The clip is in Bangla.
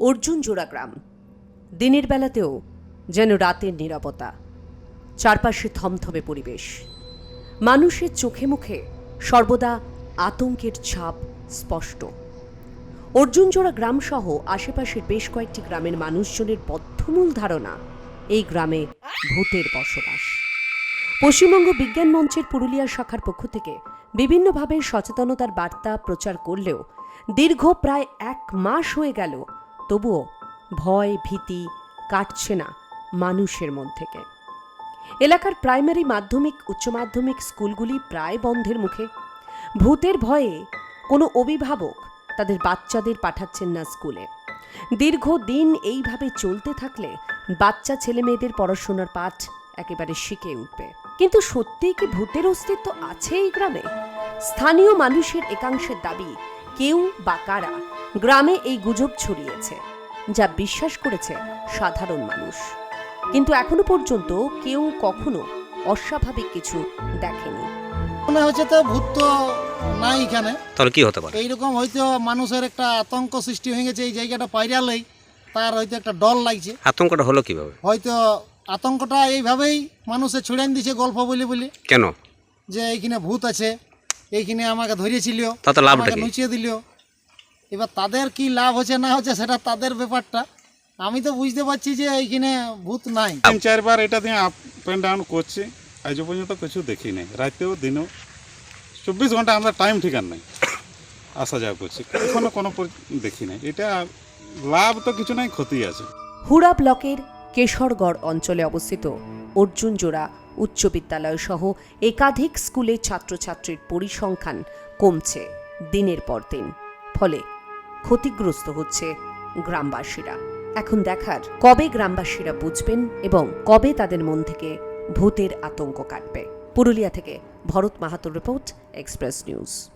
অর্জুন জোড়া গ্রাম। দিনের বেলাতেও যেন রাতের নিরাপত্তা চারপাশে থমথমে পরিবেশ। মানুষের চোখে মুখে সর্বদা আতঙ্কের ছাপ স্পষ্ট। অর্জুনজোড়া গ্রামসহ আশেপাশের বেশ কয়েকটি গ্রামের মানুষজনের বদ্ধমূল ধারণা এই গ্রামে ভূতের বসবাস। পশ্চিমবঙ্গ বিজ্ঞান মঞ্চের পুরুলিয়া শাখার পক্ষ থেকে বিভিন্নভাবে সচেতনতার বার্তা প্রচার করলেও দীর্ঘ প্রায় এক মাস হয়ে গেল তবুও ভয়, ভীতি কাটছে না মানুষের মন থেকে। এলাকার প্রাইমারি মাধ্যমিক, উচ্চ মাধ্যমিক স্কুলগুলি প্রায় বন্ধের মুখে। ভূতের ভয়ে কোনো অভিভাবক তাদের বাচ্চাদের পাঠাচ্ছেন না স্কুলে। দীর্ঘদিন এইভাবে চলতে থাকলে বাচ্চা ছেলে মেয়েদের পড়াশোনার পাঠ একেবারে শিখে উঠবে। কিন্তু সত্যিই কি ভূতের অস্তিত্ব আছে এই গ্রামে? স্থানীয় মানুষের একাংশের দাবি কেউ বা কারা গ্রামে এই গুজব ছড়িয়েছে যা বিশ্বাস করেছে সাধারণ মানুষ। কিন্তু এখনও পর্যন্ত কেউ কখনো অস্বাভাবিক কিছু দেখেনি। মনে হচ্ছে তো ভূত তো নাই এখানে। তাহলে কি হতে পারে? এইরকম হয়তো মানুষের একটা আতঙ্ক সৃষ্টি হয়ে গেছে এই জায়গাটা পাইরালেই তার হয়তো একটা ডর লাগছে। আতঙ্কটা হলো কীভাবে? হয়তো আতঙ্কটা এইভাবেই মানুষে ছুড়ান দিছে গল্প বলে বলে। কেন? যে এইখানে ভূত আছে এইখানে আমাকে ধরেছিল তাতে লাভটা কি? নুচিয়ে দিল। এবার তাদের কি লাভ হচ্ছে না হচ্ছে সেটা তাদের ব্যাপারটা। আমি তো বুঝতে পারছি যে এইখানে ভূত নাই। তিন চারবার এটা দিয়ে আপ অ্যান্ড ডাউন করছি আজ পর্যন্ত কিছু দেখি নাই রাতেও দিনেও চব্বিশ ঘণ্টা আমরা টাইম ঠিকান নাই। আসা যাওয়া করছি এখনও কোনো দেখি নাই। এটা লাভ তো কিছু নাই ক্ষতি আছে। হুড়া ব্লকের কেশরগড় অঞ্চলে অবস্থিত। অর্জুন জোড়া উচ্চ বিদ্যালয় সহ একাধিক স্কুলে ছাত্রছাত্রীর পরিসংখ্যান কমছে দিনের পর দিন। ফলে ক্ষতিগ্রস্ত হচ্ছে গ্রামবাসীরা। এখন দেখার কবে গ্রামবাসীরা বুঝবেন এবং কবে তাদের মন থেকে ভূতের আতঙ্ক কাটবে। পুরুলিয়া থেকে ভরত মাহাতোর রিপোর্ট এক্সপ্রেস নিউজ